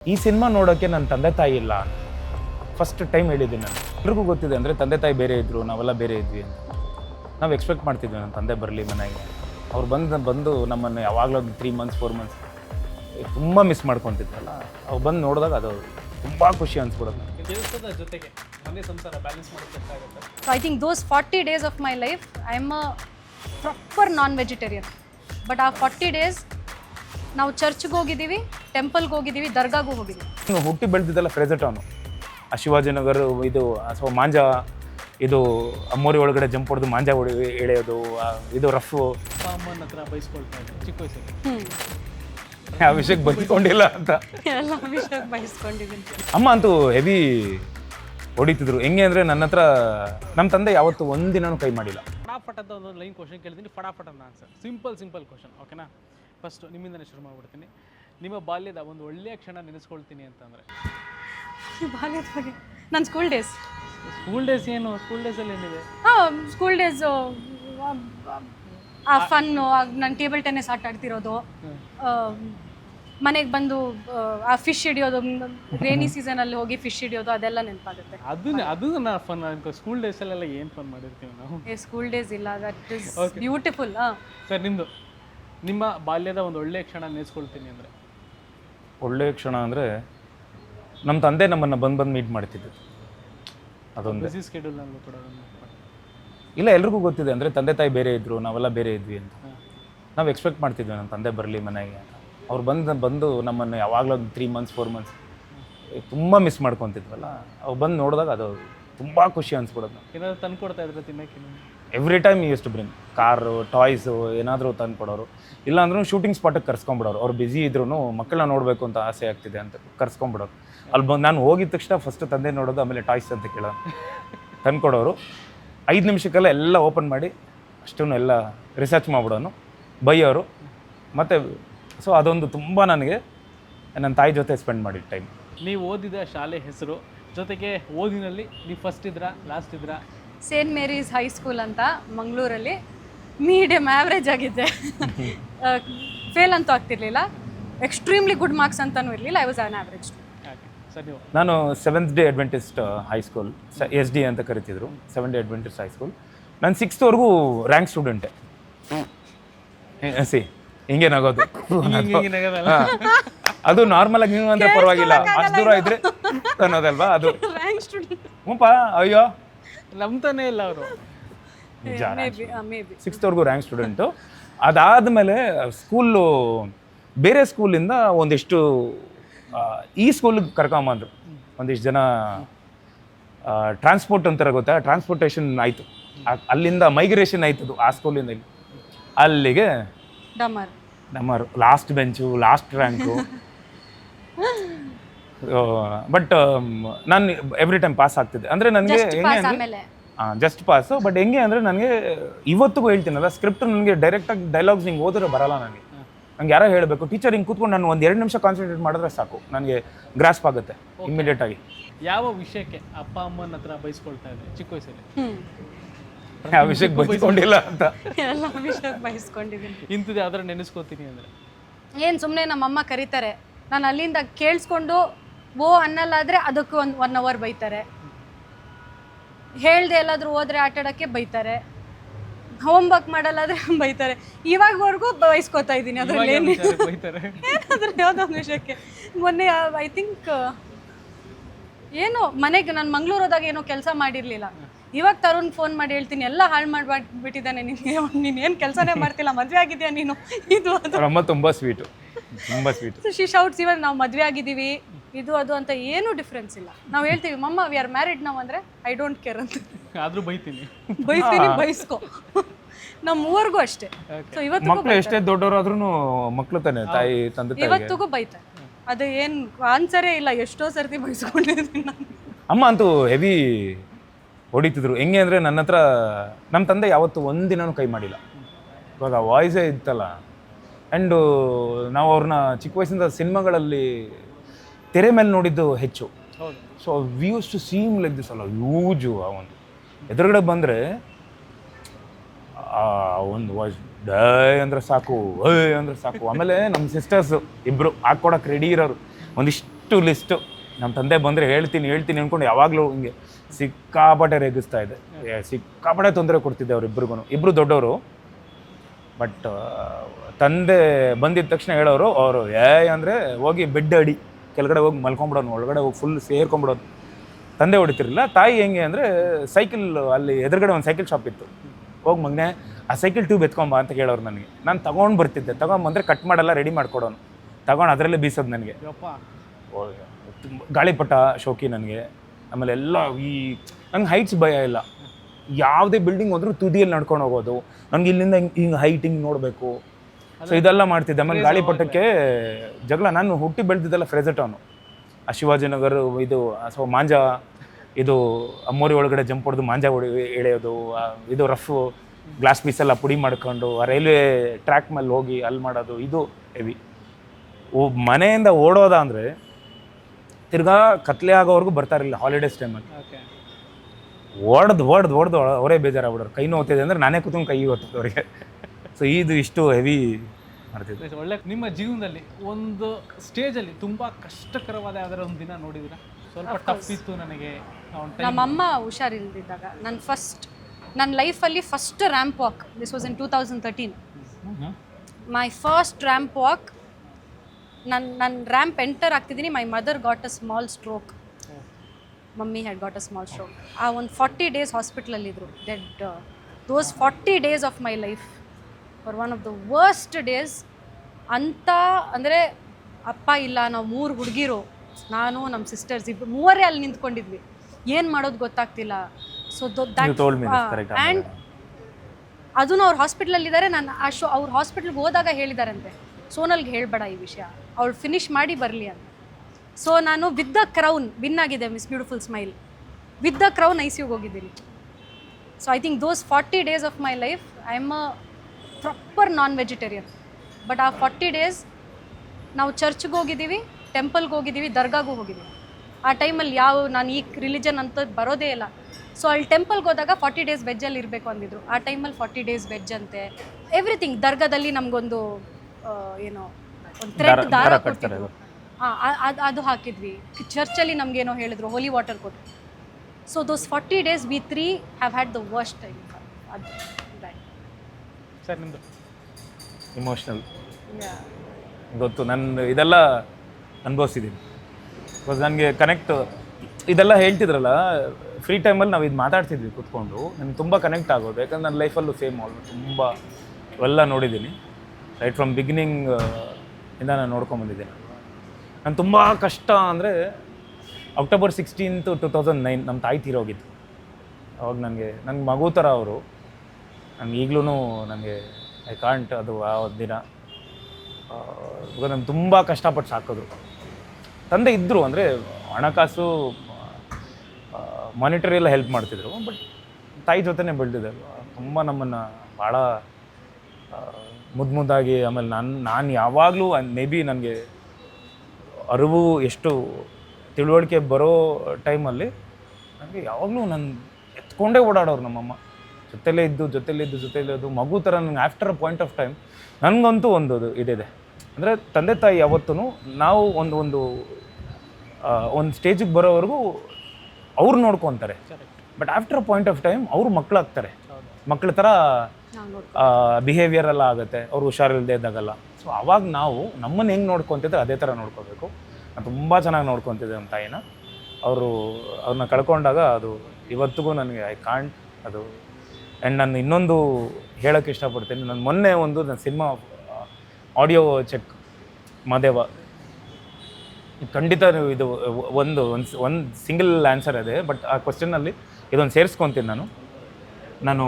ಈ ಸಿನಿಮಾ ನೋಡೋಕ್ಕೆ ನನ್ನ ತಂದೆ ತಾಯಿ ಇಲ್ಲ ಫಸ್ಟ್ ಟೈಮ್ ಹೇಳಿದ್ದೀನಿ ನಾನು. ಎಲ್ರಿಗೂ ಗೊತ್ತಿದೆ ಅಂದರೆ ತಂದೆ ತಾಯಿ ಬೇರೆ ಇದ್ದರು ನಾವೆಲ್ಲ ಬೇರೆ ಇದ್ವಿ ಅಂತ. ನಾವು ಎಕ್ಸ್ಪೆಕ್ಟ್ ಮಾಡ್ತಿದ್ವಿ ನನ್ನ ತಂದೆ ಬರಲಿ ಮನೆಗೆ. ಅವ್ರು ಬಂದು ಬಂದು ನಮ್ಮನ್ನು ಯಾವಾಗಲೂ ಒಂದು ತ್ರೀ ಮಂತ್ಸ್ ಫೋರ್ ಮಂತ್ಸ್ ತುಂಬ ಮಿಸ್ ಮಾಡ್ಕೊತಿದ್ರಲ್ಲ ಅವ್ರು ಬಂದು ನೋಡಿದಾಗ ಅದು ತುಂಬ ಖುಷಿ ಅನ್ಸ್ಬಿಡೋದು ಸೊ ಐ ಜೊತೆಗೆ ಫಾರ್ಟಿ ಸಂಸಾರ balance my life I I think those 40 days of my life, I'm a proper non-vegetarian. But ಆ ಫಾರ್ಟಿ ಡೇಸ್ ನಾವು ಚರ್ಚ್ಗೆ ಹೋಗಿದ್ದೀವಿ ಟೆಂಪಲ್ಗೆ ಹೋಗಿದ್ದೀವಿ ದರ್ಗಾಗೂ ಹೋಗಿದ್ದೀವಿ. ಹುಟ್ಟಿ ಬೆಳೆದಿದ್ದಲ್ಲ ಫ್ರೆಸರ್ ಟೌನು ಆ ಶಿವಾಜಿನಗರ ಇದು ಅಥವಾ ಮಾಂಜ ಇದು ಅಮ್ಮೋರಿ ಒಳಗಡೆ ಜಂಪ್ ಹೊಡೆದು ಮಾಂಜ ಹೊಡಿ ಎಳೆಯೋದು ಆ, ಇದು ರಫ್ ಅಪ್ಪ ಅಮ್ಮನ ಹತ್ರ ಬೈಸ್ಕೊಳ್ತಾ ಇದ್ದೆ ಚಿಕ್ಕ ವಯಸ್ಸಲ್ಲಿ. ಹ್ಞೂ ಆ ವಿಷಯಕ್ಕೆ ಅಂತ. ಎಲ್ಲ ಬಯಸ್ಕೊಂಡಿದ್ದೀನಿ ಅಮ್ಮ ಅಂತೂ ಹೆವಿ ಹೊಡಿತಿದ್ರು. ಹೆಂಗೆ ಅಂದರೆ ನನ್ನ ಹತ್ರ ನಮ್ಮ ತಂದೆ ಯಾವತ್ತೂ ಒಂದಿನ ಕೈ ಮಾಡಿಲ್ಲ. ಫಟಾಫಟ್ ಅಂತ ಒಂದು ಲೈನ್ ಕ್ವಶನ್ ಕೇಳ್ತೀನಿ ಫಟಾಫಟ್ ಅಂತ ಆನ್ಸರ್ ಸಿಂಪಲ್ ಸಿಂಪಲ್ ಕ್ವಶನ್ ಓಕೆನಾ ಫಸ್ಟ್ ನಿಮ್ಮಿಂದನೇ ಶುರು ಮಾಡ್ಬಿಡ್ತೀನಿ. ನಿಮ್ಮ ಬಾಲ್ಯದ ಒಂದು ಒಳ್ಳೆಯ ಕ್ಷಣ ನೆನೆಸ್ಕೊಳ್ತೀನಿ ಅಂತಂದರೆ? ಬಾಲ್ಯದ ಬಗ್ಗೆ? ನನ್ನ ಸ್ಕೂಲ್ ಡೇಸ್ ಸ್ಕೂಲ್ ಡೇಸ್ ಏನು? ಸ್ಕೂಲ್ ಡೇಸಲ್ಲಿ ಏನಿದೆ? ಹಾಂ ಸ್ಕೂಲ್ ಡೇಸ್ ಆ ಫನ್ನು ನಾನು ಟೇಬಲ್ ಟೆನ್ನಿಸ್ ಆಟ ಆಡ್ತಿರೋದು. ಮನೆಗೆ ಬಂದು ಆ, ಫಿಶ್ ಹಿಡಿಯೋದು ರೇನಿ ಸೀಸನಲ್ಲಿ ಹೋಗಿ ಫಿಶ್ ಹಿಡಿಯೋದು ಅದೆಲ್ಲ ನೆನಪಾಗುತ್ತೆ. ಅದನ್ನ ಅದು ನಾ ಫನ್ ಅನ್ಕೋ ಸ್ಕೂಲ್ ಡೇಸಲ್ಲೆಲ್ಲ ಏನು ಫನ್ ಮಾಡಿರ್ತೀವಿ ನಾವು? ಏ ಸ್ಕೂಲ್ ಡೇಸ್ ಇಲ್ಲ ದಟ್ ಇಸ್ ಬ್ಯೂಟಿಫುಲ್ ಹಾಂ ಸರ್ ನಿಮ್ಮದು ನಿಮ್ಮ ಬಾಲ್ಯದ ಒಂದು ಒಳ್ಳೆಯ ಕ್ಷಣ ನೆನೆಸ್ಕೊಳ್ತೀನಿ ಅಂದರೆ? ಒಳ್ಳೆಯ ಕ್ಷಣ ಅಂದರೆ ನಮ್ಮ ತಂದೆ ನಮ್ಮನ್ನು ಬಂದು ಬಂದು ಮೀಟ್ ಮಾಡ್ತಿದ್ದೆ ಅದೊಂದು. ಬಿಸಿ ಸ್ಕೆಡ್ಯೂಲ್ನಲ್ಲೂ ಕೂಡ ಒಂದು ಇಲ್ಲ ಎಲ್ರಿಗೂ ಗೊತ್ತಿದೆ ಅಂದರೆ ತಂದೆ ತಾಯಿ ಬೇರೆ ಇದ್ದರು ನಾವೆಲ್ಲ ಬೇರೆ ಇದ್ವಿ ಅಂತ. ನಾವು ಎಕ್ಸ್ಪೆಕ್ಟ್ ಮಾಡ್ತಿದ್ವಿ ನಮ್ಮ ತಂದೆ ಬರಲಿ ಮನೆಗೆ ಅಂತ. ಅವ್ರು ಬಂದು ಬಂದು ನಮ್ಮನ್ನು ಯಾವಾಗಲೂ ಒಂದು ತ್ರೀ ಮಂತ್ಸ್ ಫೋರ್ ಮಂತ್ಸ್ ತುಂಬ ಮಿಸ್ ಮಾಡ್ಕೊತಿದ್ವಲ್ಲ. ಅವ್ರು ಬಂದು ನೋಡಿದಾಗ ಅದು ತುಂಬ ಖುಷಿ ಅನ್ಸ್ಬಿಡೋದು. ಏನಾದ್ರು ತಂದು ಕೊಡ್ತಾ ಇದ್ರೆ ತಿನ್ನಕ್ಕೆ every time use to bring car toys ಏನಾದರೂ ತಂದು ಕೊಡೋರು. ಇಲ್ಲಾಂದ್ರೂ ಶೂಟಿಂಗ್ ಸ್ಪಾಟಿಗೆ ಕರ್ಸ್ಕೊಂಬಿಡೋರು ಅವ್ರು ಬ್ಯುಸಿ ಇದ್ರೂ ಮಕ್ಕಳನ್ನ ನೋಡಬೇಕು ಅಂತ ಆಸೆ ಆಗ್ತಿದೆ ಅಂತ ಕರ್ಸ್ಕೊಂಬಿಡೋರು ಅಲ್ಲಿ ಬಂದು ನಾನು ಹೋಗಿದ ತಕ್ಷಣ ಫಸ್ಟ್ ತಂದೆ ನೋಡೋದು, ಆಮೇಲೆ ಟಾಯ್ಸ್ ಅಂತ ಕೇಳೋದು. ತಂದು ಕೊಡೋರು. ಐದು ನಿಮಿಷಕ್ಕೆಲ್ಲ ಎಲ್ಲ ಓಪನ್ ಮಾಡಿ ಅಷ್ಟೂ ಎಲ್ಲ ರಿಸರ್ಚ್ ಮಾಡ್ಬಿಡೋನು. ಬೈಯೋರು. ಮತ್ತು ಸೊ ಅದೊಂದು ತುಂಬ ನನಗೆ ನನ್ನ ತಾಯಿ ಜೊತೆ ಸ್ಪೆಂಡ್ ಮಾಡಿದ ಟೈಮ್ ನೀವು ಓದಿದ ಶಾಲೆ ಹೆಸರು, ಜೊತೆಗೆ ಓದಿನಲ್ಲಿ ನೀವು ಫಸ್ಟ್ ಇದ್ರಾ ಲಾಸ್ಟ್ ಇದ್ರಾ? ಸೇಂಟ್ ಮೇರೀಸ್ ಹೈಸ್ಕೂಲ್ ಅಂತ ಮಂಗಳೂರಲ್ಲಿ ಮೀಡಿಯಮ್ ಆ್ಯಾವ್ರೇಜ್ ಆಗಿದ್ದೆ. ಫೇಲ್ ಅಂತೂ ಆಗ್ತಿರ್ಲಿಲ್ಲ. ಎಕ್ಸ್ಟ್ರೀಮ್ಲಿ ಗುಡ್ ಮಾರ್ಕ್ಸ್ ಅಂತಲೂ ಇರಲಿಲ್ಲ. ಐ ವಾಸ್ ಆನ್ ಆ್ಯಾವ್ರೇಜ್ ನಾನು Seventh Day Adventist high school S D ಅಂತ ಕರಿತಿದ್ರು. ಸೆವೆನ್ ಡೇ ಅಡ್ವೆಂಟಿಸ್ಟ್ ಹೈಸ್ಕೂಲ್ ನಾನು ಸಿಕ್ಸ್ತ್ವರೆಗೂ ರ್ಯಾಂಕ್ ಸ್ಟೂಡೆಂಟೆ ಸಿ ಹಿಂಗೇನಾಗೋದು. ಅದು ನಾರ್ಮಲ್ ಆಗಿ ನೀವು ಅಂದ್ರೆ ಪರವಾಗಿಲ್ಲ. ಅಷ್ಟು ದೂರ ಇದ್ರೆ ಅನ್ನೋದಲ್ವಾ ಅದು? ರ್ಯಾಂಕ್ ಸ್ಟೂಡೆಂಟ್ ಹ್ಞೂಪ ಅಯ್ಯೋ. ನಂಬ್ತಾನೆ ಇಲ್ಲ ಅವರು. ಸಿಕ್ಸ್ತ್ವರೆಗೂ ರ್ಯಾಂಕ್ ಸ್ಟೂಡೆಂಟು ಅದಾದಮೇಲೆ ಸ್ಕೂಲು ಬೇರೆ ಸ್ಕೂಲಿಂದ ಒಂದಿಷ್ಟು ಆ, ಈ ಸ್ಕೂಲಿಗೆ ಕರ್ಕೊಂಬಂದ್ರು. ಒಂದಿಷ್ಟು ಜನ ಟ್ರಾನ್ಸ್ಪೋರ್ಟ್ ಅಂತಾರೆ ಗೊತ್ತಾ? ಟ್ರಾನ್ಸ್ಪೋರ್ಟೇಷನ್ ಆಯಿತು. ಅಲ್ಲಿಂದ ಮೈಗ್ರೇಷನ್ ಆಯ್ತದು ಆ ಸ್ಕೂಲಿಂದ ಇಲ್ಲಿ. ಅಲ್ಲಿಗೆ dumber. Dumber last bench last rank but ನಾನು ಎವ್ರಿ ಟೈಮ್ ಪಾಸ್ ಆಗ್ತಿದ್ದೆ. ಅಂದ್ರೆ ನನಗೆ ಹೆಂಗೆ ಪಾಸ್ ಆಮೇಲೆ ಜಸ್ಟ್ ಪಾಸು ಬಟ್ ಹೆಂಗೆ ಅಂದ್ರೆ ನನಗೆ ಇವತ್ತಿಗೂ ಹೇಳ್ತೀನಲ್ಲ ಸ್ಕ್ರಿಪ್ಟ್ ನನಗೆ ಡೈರೆಕ್ಟಾಗಿ ಡೈಲಾಗ್ಸ್ ಹಿಂಗೆ ಓದಿದ್ರೆ ಬರಲ್ಲ ನನಗೆ ನಂಗೆ ಯಾರೋ ಹೇಳಬೇಕು ಟೀಚರ್ ಹಿಂಗೆ ಕೂತ್ಕೊಂಡು ನಾನು ಒಂದು ಎರಡು ನಿಮಿಷ ಕಾನ್ಸಂಟ್ರೇಟ್ ಮಾಡಿದ್ರೆ ಸಾಕು. ನನಗೆ ಗ್ರಾಸ್ಪ್ ಆಗುತ್ತೆ ಇಮಿಡಿಯೇಟ್ ಆಗಿ. ಯಾವ ವಿಷಯಕ್ಕೆ ಅಪ್ಪ ಅಮ್ಮನ ಹತ್ರ ಬಯಸ್ಕೊಳ್ತಾ ಇದ್ದೆ? ಚಿಕ್ಕ ವಯಸ್ಸಲ್ಲಿ. ಯಾವ ಆ ವಿಷಯಕ್ಕೆ ಬಯಸ್ಕೊಂಡಿಲ್ಲ ಅಂತ. ಎಲ್ಲ ವಿಷಯಕ್ಕೆ ಬಯಸ್ಕೊಂಡಿದ್ದೀನಿ ಇಂಥದ್ದು ಆದ್ರೆ ನೆನೆಸ್ಕೋತೀನಿ ಅಂದ್ರೆ. ಏನು ಸುಮ್ಮನೆ ನಮ್ಮಮ್ಮ ಕರೀತಾರೆ. ನಾನು ಅಲ್ಲಿಂದ ಕೇಳಿಸ್ಕೊಂಡು ಓ ಅನ್ನಲ್ಲಾದರೆ ಅದಕ್ಕೆ ಒಂದು ಒನ್ ಅವರ್ ಬೈತಾರೆ. ಹೇಳ್ದೆ ಎಲ್ಲಾದರೂ ಹೋದ್ರೆ ಆಟ ಆಡೋಕ್ಕೆ ಬೈತಾರೆ. ಹೋಮ್ವರ್ಕ್ ಮಾಡಲ್ಲಾದ್ರೆ ಬೈತಾರೆ. ಇವಾಗವರೆಗೂ ಬಯಸ್ಕೋತಾ ಇದ್ದೀನಿ ಅದರಲ್ಲಿ ಏನಾದರೂ ಯಾವುದೋ ಒಂದು ವಿಷಯಕ್ಕೆ. ಮೊನ್ನೆ ಐ ಥಿಂಕ್ ಏನೋ ಮನೆಗೆ ನಾನು ಮಂಗ್ಳೂರು ಹೋದಾಗ ಏನೋ ಕೆಲಸ ಮಾಡಿರಲಿಲ್ಲ. ಇವಾಗ ತರುಣ್ ಫೋನ್ ಮಾಡಿ ಹೇಳ್ತೀನಿ ಎಲ್ಲ ಹಾಳು ಮಾಡ್ಬಿಟ್ಟಿದ್ದಾನೆ ನಿನಗೆ. ನೀನು ಏನು ಕೆಲಸನೇ ಮಾಡ್ತಿಲ್ಲ ಮದುವೆ ಆಗಿದೆಯಾ ನೀನು? ಇದು ತುಂಬ ಸ್ವೀಟು ತುಂಬ ಸ್ವೀಟ್ ಶಿ ಶೌಟ್ಸ್ ಇವಾಗ ನಾವು ಮದುವೆ ಆಗಿದ್ದೀವಿ. ಇದು ಅದು ಅಂತ ಏನೂ ಡಿಫ್ರೆನ್ಸ್ ಇಲ್ಲ. ನಾವು ಹೇಳ್ತೀವಿ ಮಮ್ಮ ವಿ ಆರ್ ಮ್ಯಾರಿಡ್ ನಾವು ಅಂದರೆ ಐ ಡೋಂಟ್ ಕೇರ್ ಅಂತ. ಆದರೂ ಬೈತೀನಿ. ಬೈತೀನಿ ಬೈಸ್ಕೊ. ನಮ್ಮ ಮೂವರ್ಗೂ ಅಷ್ಟೇ. ಸೊ ಇವತ್ತು ಮಕ್ಕಳು ಎಷ್ಟೇ ದೊಡ್ಡವರಾದ್ರೂ ಮಕ್ಕಳು ತಾನೆ ತಾಯಿ ತಂದೆ ತಾಯಿ ಇವತ್ತಿಗೂ ಬೈತಾರೆ. ಅದು ಏನು ಆನ್ಸರೇ ಇಲ್ಲ ಎಷ್ಟೋ ಸರ್ತಿ ಬೈಸ್ಕೊಂಡಿದ್ದೀನಿ ನಾನು. ಅಮ್ಮ ಅಂತೂ ಹೆವಿ ಹೊಡಿತಿದ್ರು. ಹೆಂಗೆ ಅಂದರೆ ನನ್ನ ಹತ್ರ ನಮ್ಮ ತಂದೆ ಯಾವತ್ತೂ ಒಂದಿನೂ ಕೈ ಮಾಡಿಲ್ಲ. ಇವಾಗ ವಾಯ್ಸೇ ಇತ್ತಲ್ಲ. ಆ್ಯಂಡು ನಾವು ಅವ್ರನ್ನ ಚಿಕ್ಕ ವಯಸ್ಸಿಂದ ಸಿನಿಮಾಗಳಲ್ಲಿ ತೆರೆ ಮೇಲೆ ನೋಡಿದ್ದು ಹೆಚ್ಚು. So views to seem like this ಅಲ್ಲ ಯೂಜು ಆ ಒಂದು. ಎದುರುಗಡೆ ಬಂದರೆ ಒಂದು ವಾಯ್ಸ್ ಡೈ ಅಂದ್ರೆ ಸಾಕು ಏ ಅಂದ್ರೆ ಸಾಕು. ಆಮೇಲೆ ನಮ್ಮ ಸಿಸ್ಟರ್ಸು ಇಬ್ಬರು ಹಾಕ್ಕೊಡಕ್ಕೆ ರೆಡಿ ಇರೋರು ಒಂದಿಷ್ಟು ಲಿಸ್ಟು ನಮ್ಮ ತಂದೆ ಬಂದರೆ ಹೇಳ್ತೀನಿ ಹೇಳ್ತೀನಿ ಅಂದ್ಕೊಂಡು ಯಾವಾಗಲೂ ಹಿಂಗೆ ಸಿಕ್ಕಾಪಟ್ಟೆ ರೇಗಿಸ್ತಾ ಇದೆ ಸಿಕ್ಕಾಪಟ್ಟೆ ತೊಂದರೆ ಕೊಡ್ತಿದ್ದೆ ಅವ್ರಿಬ್ರಿಗೂ ಇಬ್ಬರು ದೊಡ್ಡವರು ಬಟ್ ತಂದೆ ಬಂದಿದ್ದ ತಕ್ಷಣ ಹೇಳೋರು ಅವರು ಏ ಅಂದರೆ ಹೋಗಿ ಬೆಡ್ ಅಡಿ. ಕೆಳಗಡೆ ಹೋಗಿ ಮಲ್ಕೊಂಬಿಡೋನು ಒಳಗಡೆ ಹೋಗಿ ಫುಲ್ ಸೇರ್ಕೊಂಬಿಡೋದು ತಂದೆ ಹೊಡಿತಿರಲಿಲ್ಲ ತಾಯಿ ಹೆಂಗೆ ಅಂದರೆ ಸೈಕಲ್ ಅಲ್ಲಿ ಎದುರುಗಡೆ ಒಂದು ಸೈಕಲ್ ಶಾಪ್ ಇತ್ತು. ಹೋಗಿ ಮಗನೆ ಆ ಸೈಕಲ್ ಟ್ಯೂಬ್ ಎತ್ಕೊಂಬ ಅಂತ ಕೇಳೋರು ನನಗೆ. ನಾನು ತಗೊಂಡು ಬರ್ತಿದ್ದೆ ತಗೊಂಡು ಬಂದರೆ ಕಟ್ ಮಾಡಲ್ಲ ರೆಡಿ ಮಾಡ್ಕೊಡೋನು. ತಗೊಂಡು ಅದರಲ್ಲೇ ಬೀಸೋದು ನನಗೆ. ಯಪ್ಪ. ತುಂಬ ಗಾಳಿಪಟ ಶೋಕಿ ನನಗೆ. ಆಮೇಲೆ ಎಲ್ಲ ಈ ನಂಗೆ ಹೈಟ್ಸ್ ಭಯ ಇಲ್ಲ. ಯಾವುದೇ ಬಿಲ್ಡಿಂಗ್ ಹೋದ್ರೂ ತುದಿಯಲ್ಲಿ ನಡ್ಕೊಂಡು ಹೋಗೋದು. ನನಗೆ ಇಲ್ಲಿಂದ ಹಿಂಗೆ ಹಿಂಗೆ ಹೈಟ್ ಹಿಂಗೆ ನೋಡಬೇಕು. ಸೊ ಇದೆಲ್ಲ ಮಾಡ್ತಿದ್ದೆ. ಆಮೇಲೆ ಗಾಳಿಪಟಕ್ಕೆ ಜಗಳ. ನಾನು ಹುಟ್ಟಿ ಬೆಳೆದಿದ್ದೆಲ್ಲ ಫ್ರೆಜರ್ ಟೌನು ಆ ಶಿವಾಜಿನಗರ ಇದು ಸೊ ಮಾಂಜ ಇದು ಅಮ್ಮೋರಿ ಒಳಗಡೆ ಜಂಪ್ ಹೊಡೆದು ಮಾಂಜ ಹೊಡಿ ಎಳೆಯೋದು ಇದು ರಫ್ ಗ್ಲಾಸ್ ಪೀಸ್ ಎಲ್ಲ ಪುಡಿ ಮಾಡ್ಕೊಂಡು ಆ ರೈಲ್ವೆ ಟ್ರ್ಯಾಕ್ ಮೇಲೆ ಹೋಗಿ ಅಲ್ಲಿ ಮಾಡೋದು ಇದು ಹೆವಿ ಮನೆಯಿಂದ ಓಡೋದ ಅಂದರೆ ತಿರ್ಗಾ ಕತ್ಲೆ ಆಗೋವರೆಗೂ ಬರ್ತಾರಿಲ್ಲ ಹಾಲಿಡೇಸ್ ಟೈಮಲ್ಲಿ ಓಡ್ದು ಓಡ್ದು ಓಡ್ದು ಅವರೇ ಬೇಜಾರಾಗ್ಬಿಡೋರು. ಕೈ ನೋವುತ್ತಿದೆ ಅಂದರೆ ನಾನೇ ಕೂತ್ಕೊಂಡು ಕೈ ಓದ್ತಿದ್ದೆ ಅವರಿಗೆ ಸೊ ಇದು ಇಷ್ಟು ಹೆವಿ ಮಾಡ್ತಿದ್ದೆ. ಒಳ್ಳೆ ನಿಮ್ಮ ಜೀವನದಲ್ಲಿ ಒಂದು ಸ್ಟೇಜಲ್ಲಿ ತುಂಬ ಕಷ್ಟಕರವಾದ ಯಾವ್ದಾರ ಒಂದು ದಿನ ನೋಡಿದ್ರಾ ಸ್ವಲ್ಪ ಟಫ್ ಇತ್ತು ನನಗೆ ನಮ್ಮಮ್ಮ ಹುಷಾರಿಲ್ದಿದ್ದಾಗ ನನ್ನ ಫಸ್ಟ್ ನನ್ನ ಲೈಫಲ್ಲಿ first ramp walk this was in two thousand thirteen my first ramp walk ನನ್ನ ನನ್ನ ramp enter ಆಗ್ತಿದ್ದೀನಿ my mother got a small stroke mummy had got a small stroke ಆ ಒಂದು forty days ಹಾಸ್ಪಿಟ್ಲಲ್ಲಿದ್ದರು dead those forty days of my life for one of the worst days ಅಂತ ಅಂದರೆ ಅಪ್ಪ ಇಲ್ಲ ನಾವು ಮೂರು ಹುಡುಗಿರು. ನಾನು ನಮ್ಮ ಸಿಸ್ಟರ್ಸ್ ಇಬ್ಬರು ಮೂವರೇ ಅಲ್ಲಿ ನಿಂತ್ಕೊಂಡಿದ್ವಿ. ಏನು ಮಾಡೋದು ಗೊತ್ತಾಗ್ತಿಲ್ಲ. ಸೊ correct, ಆ್ಯಂಡ್ ಅದನ್ನು ಅವ್ರು ಹಾಸ್ಪಿಟ್ಲಲ್ಲಿದ್ದಾರೆ ನಾನು ಆ ಶೋ ಅವ್ರು ಹಾಸ್ಪಿಟ್ಲಿಗೆ ಹೋದಾಗ ಹೇಳಿದಾರಂತೆ. ಸೋನಲ್ಗೆ ಹೇಳಬೇಡ ಈ ವಿಷಯ. ಅವಳು ಫಿನಿಶ್ ಮಾಡಿ ಬರಲಿ ಅಂತ. ಸೊ ನಾನು ವಿತ್ ದ ಕ್ರೌನ್ ವಿನ್ ಆಗಿದೆ Miss Beautiful Smile with the crown I see ಹೋಗಿದ್ದೀನಿ. So I think those forty days of my life I am a proper non vegetarian but ಆ ಫಾರ್ಟಿ ಡೇಸ್ ನಾವು ಚರ್ಚ್ಗೆ ಹೋಗಿದ್ದೀವಿ ಟೆಂಪಲ್ಗೆ ಹೋಗಿದ್ದೀವಿ ದರ್ಗಾಗೂ ಹೋಗಿದ್ದೀವಿ. ಆ ಟೈಮಲ್ಲಿ ಯಾವ ನಾನು ಈ ರಿಲಿಜನ್ ಅಂತ ಬರೋದೇ ಇಲ್ಲ. ಸೊ ಅಲ್ಲಿ ಟೆಂಪಲ್ಗೆ ಹೋದಾಗ ಫಾರ್ಟಿ ಡೇಸ್ ವೆಜ್ಜಲ್ಲಿ ಇರಬೇಕು ಅಂದಿದ್ರು. ಆ ಟೈಮಲ್ಲಿ ಫಾರ್ಟಿ ಡೇಸ್ ವೆಜ್ ಅಂತೆ. ಎವ್ರಿಥಿಂಗ್ ದರ್ಗಾದಲ್ಲಿ ನಮಗೊಂದು ಏನೋ ಒಂದು ಥ್ರೆಡ್ ದಾರ- ಕೊಡ್ತಿದ್ರು ಹಾಂ ಅದು. ಅದು ಹಾಕಿದ್ವಿ. ಚರ್ಚಲ್ಲಿ ನಮಗೇನೋ ಹೇಳಿದ್ರು ಹೋಲಿ ವಾಟರ್ ಕೊಟ್ಟು. So those forty days we three have had the worst time ಅದು ಸರ್ ನಿಮ್ಮದು ಇಮೋಷ್ನಲ್ ಗೊತ್ತು ನನ್ನ ಇದೆಲ್ಲ ಅನುಭವಿಸಿದ್ದೀನಿ ಬಿಕಾಸ್ ನನಗೆ ಕನೆಕ್ಟ್ ಇದೆಲ್ಲ ಹೇಳ್ತಿದ್ರಲ್ಲ ಫ್ರೀ ಟೈಮಲ್ಲಿ ನಾವು ಇದು ಮಾತಾಡ್ತಿದ್ವಿ ಕೂತ್ಕೊಂಡು ನನಗೆ ತುಂಬ ಕನೆಕ್ಟ್ ಆಗೋದು. ಯಾಕಂದ್ರೆ ನನ್ನ ಲೈಫಲ್ಲೂ ಸೇಮ್ ಆಲ್ಮೋಸ್ಟ್ ತುಂಬ ಎಲ್ಲ ನೋಡಿದ್ದೀನಿ ರೈಟ್ ಫ್ರಮ್ ಬಿಗಿನಿಂಗ್ ಇಂದ ನಾನು ನೋಡ್ಕೊಂಬಂದಿದ್ದೀನಿ ನಾನು ತುಂಬ ಕಷ್ಟ ಅಂದರೆ October sixteenth two thousand nine ನಮ್ಮ ತಾಯಿ ತೀರೋಗಿತ್ತು ಅವಾಗ ನನಗೆ ನನ್ನ ಮಗು ಥರ ಅವರು. ನಂಗೆ ಈಗಲೂ ನನಗೆ ಐ ಕಾಂಟ್ ಅದು ಆ ದಿನ. ನಾನು ತುಂಬ ಕಷ್ಟಪಟ್ಟು ಸಾಕೋದು. ತಂದೆ ಇದ್ದರು ಅಂದರೆ ಹಣಕಾಸು ಮಾನಿಟರಿ ಎಲ್ಲ ಹೆಲ್ಪ್ ಮಾಡ್ತಿದ್ರು ಬಟ್ ತಾಯಿ ಜೊತೆನೇ ಬೆಳೆದಿದೆ. ತುಂಬ ನಮ್ಮನ್ನು ಭಾಳ ಮುದ್ದು ಮುದ್ದಾಗಿ ಆಮೇಲೆ ನಾನು ನಾನು ಯಾವಾಗಲೂ ಮೇ ಬಿ ನನಗೆ ಅರಿವು ಎಷ್ಟು ತಿಳುವಳಿಕೆ ಬರೋ ಟೈಮಲ್ಲಿ ನನಗೆ ಯಾವಾಗಲೂ ನನ್ನ ಎತ್ಕೊಂಡೇ ಓಡಾಡೋರು ನಮ್ಮಮ್ಮ. ಜೊತೆಲೇ ಇದ್ದು ಜೊತೆಲೇ ಇದ್ದು ಜೊತೆಲೇ ಇದ್ದು, ಮಗು ಥರ ನನಗೆ after a point of time ನನಗಂತೂ ಒಂದು ಅದು ಇದಿದೆ. ಅಂದರೆ ತಂದೆ ತಾಯಿ ಯಾವತ್ತೂ ನಾವು ಒಂದು ಒಂದು ಒಂದು ಸ್ಟೇಜಿಗೆ ಬರೋವರೆಗೂ ಅವ್ರು ನೋಡ್ಕೊತಾರೆ. But after a point of time ಅವರು ಮಕ್ಕಳಾಗ್ತಾರೆ ಮಕ್ಕಳ ಥರ ಬಿಹೇವಿಯರ್ ಎಲ್ಲ ಆಗುತ್ತೆ, ಅವ್ರು ಹುಷಾರಿಲ್ಲದೆ ಇದ್ದಾಗಲ್ಲ. ಸೊ ಅವಾಗ ನಾವು ನಮ್ಮನ್ನು ಹೆಂಗೆ ನೋಡ್ಕೊತಿದ್ರೆ ಅದೇ ಥರ ನೋಡ್ಕೋಬೇಕು. ನಾನು ತುಂಬ ಚೆನ್ನಾಗಿ ನೋಡ್ಕೊತಿದ್ದೆ ನಮ್ಮ ತಾಯಿನ. ಅವರು ಅವ್ರನ್ನ ಕಳ್ಕೊಂಡಾಗ ಅದು ಇವತ್ತಿಗೂ ನನಗೆ ಐ ಕಾಂಟ್ ಅದು ಆ್ಯಂಡ್ ನಾನು ಇನ್ನೊಂದು ಹೇಳೋಕ್ಕೆ ಇಷ್ಟಪಡ್ತೀನಿ. ನಾನು ಮೊನ್ನೆ ಒಂದು ನನ್ನ ಸಿನಿಮಾ, ಆಡಿಯೋ ಚೆಕ್ ಮಾದೇವ ಖಂಡಿತ ಇದು ಒಂದು ಒಂದು ಒಂದು ಸಿಂಗಲ್ ಆನ್ಸರ್ ಅದೇ, ಬಟ್ ಆ ಕ್ವಶನಲ್ಲಿ ಇದೊಂದು ಸೇರಿಸ್ಕೊತೀನಿ ನಾನು. ನಾನು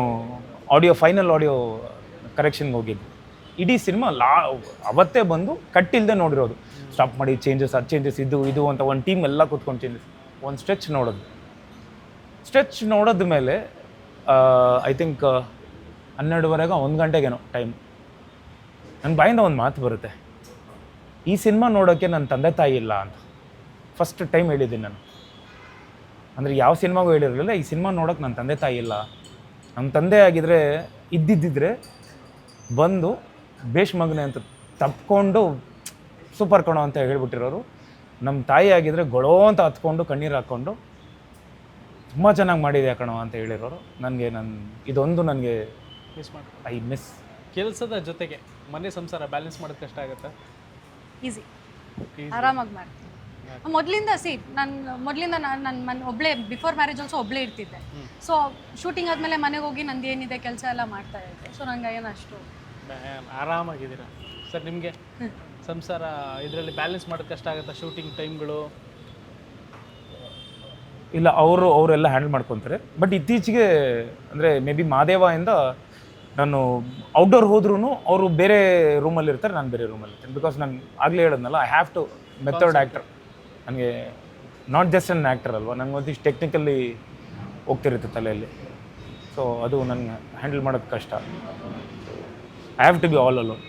ಆಡಿಯೋ, ಫೈನಲ್ ಆಡಿಯೋ ಕರೆಕ್ಷನ್ಗೆ ಹೋಗಿದ್ದು. ಇಡೀ ಸಿನಿಮಾ ಲಾ, ಅವತ್ತೇ ಬಂದು ಕಟ್ಟಿಲ್ಲದೆ ನೋಡಿರೋದು. ಸ್ಟಾಪ್ ಮಾಡಿ ಚೇಂಜಸ್ ಅದು ಚೇಂಜಸ್ ಇದು ಇದು ಅಂತ ಒಂದು ಟೀಮ್ ಎಲ್ಲ ಕೂತ್ಕೊಂಡು ಚೇಂಜಸ್ ಒಂದು ಸ್ಟ್ರೆಚ್ ನೋಡೋದು. ಸ್ಟ್ರೆಚ್ ನೋಡೋದ ಮೇಲೆ ಐ ಥಿಂಕ್ ಹನ್ನೆರಡುವರೆಗೆ ಒಂದು ಗಂಟೆಗೇನೋ ಟೈಮ್ ನನ್ನ ಬಾಯಿಂದ ಒಂದು ಮಾತು ಬರುತ್ತೆ. ಈ ಸಿನಿಮಾ ನೋಡೋಕ್ಕೆ ನನ್ನ ತಂದೆ ತಾಯಿ ಇಲ್ಲ ಅಂತ. ಫಸ್ಟ್ ಟೈಮ್ ಹೇಳಿದ್ದೀನಿ ನಾನು. ಅಂದರೆ ಯಾವ ಸಿನಿಮಾಗೂ ಹೇಳಿರಲಿಲ್ಲ, ಈ ಸಿನಿಮಾ ನೋಡೋಕೆ ನನ್ನ ತಂದೆ ತಾಯಿ ಇಲ್ಲ. ನಮ್ಮ ತಂದೆ ಆಗಿದ್ರೆ, ಇದ್ದಿದ್ದಿದ್ರೆ ಬಂದು ಭೇಷ್ ಮಗನೆ ಅಂತ ತಪ್ಕೊಂಡು ಸೂಪರ್ ಕಣೋ ಅಂತ ಹೇಳ್ಬಿಟ್ಟಿರೋರು. ನಮ್ಮ ತಾಯಿ ಆಗಿದ್ದರೆ ಗೊಳೋ ಅಂತ ಹತ್ಕೊಂಡು ಕಣ್ಣೀರು ಹಾಕ್ಕೊಂಡು ತುಂಬ ಚೆನ್ನಾಗಿ ಮಾಡಿದೆ ಕಣೋ ಅಂತ ಹೇಳಿರೋರು. ನನಗೆ ನನ್ನ ಇದೊಂದು ನನಗೆ ಮಿಸ್ ಮಾಡಿ ಐ ಮಿಸ್ ಕೆಲಸದ ಜೊತೆಗೆ ಮನೆ ಸಂಸಾರ ಬ್ಯಾಲೆನ್ಸ್ ಮಾಡೋದು ಕಷ್ಟ ಆಗುತ್ತೆ. ಈಸಿ ಆರಾಮಾಗಿ ಮಾಡ್ತೀನಿ. ಮೊದಲಿಂದ ಸಿ ನಾನು ಮೊದಲಿಂದ ನಾನು ನನ್ನ ಮನೆ ಒಬ್ಳೇ ಬಿಫೋರ್ ಮ್ಯಾರೇಜ್ ಆಲ್ಸೋ ಒಬ್ಳೇ ಇರ್ತಿದ್ದೆ. ಸೊ ಶೂಟಿಂಗ್ ಆದಮೇಲೆ ಮನೆಗೆ ಹೋಗಿ ನಂದು ಏನಿದೆ ಕೆಲಸ ಎಲ್ಲ ಮಾಡ್ತಾ ಇದ್ದೆ. ಸೊ ನಂಗೆ ಏನು ಅಷ್ಟು ಆರಾಮಾಗಿದ್ದೀರಾ? ಸರ್ ನಿಮಗೆ? ಸಂಸಾರ ಇದರಲ್ಲಿ ಬ್ಯಾಲೆನ್ಸ್ ಮಾಡೋದು ಕಷ್ಟ ಆಗುತ್ತಾ? ಶೂಟಿಂಗ್ ಟೈಮ್ಗಳು ಇಲ್ಲ ಅವರು ಅವರೆಲ್ಲ ಹ್ಯಾಂಡಲ್ ಮಾಡ್ಕೊತಾರೆ. ಬಟ್ ಇತ್ತೀಚೆಗೆ ಅಂದರೆ ಮೇ ಬಿ ಇಂದ ನಾನು ಔಟ್ಡೋರ್ ಹೋದ್ರೂ ಅವರು ಬೇರೆ ರೂಮಲ್ಲಿ ಇರ್ತಾರೆ ನಾನು ಬೇರೆ ರೂಮಲ್ಲಿ ಇರ್ತೀನಿ. ಬಿಕಾಸ್ ನಾನು ಆಗಲೇ ಹೇಳಿದ್ನಲ್ಲ I have to method actor ನನಗೆ ನಾಟ್ ಜಸ್ಟ್ ಅನ್ ಆ್ಯಕ್ಟರ್ ಅಲ್ವಾ ನನಗೆ ಒಂದಿಷ್ಟು ಟೆಕ್ನಿಕಲ್ಲಿ ಹೋಗ್ತಿರುತ್ತೆ ತಲೆಯಲ್ಲಿ. ಸೊ ಅದು ನನಗೆ ಹ್ಯಾಂಡಲ್ ಮಾಡೋದು ಕಷ್ಟ. I have to be all alone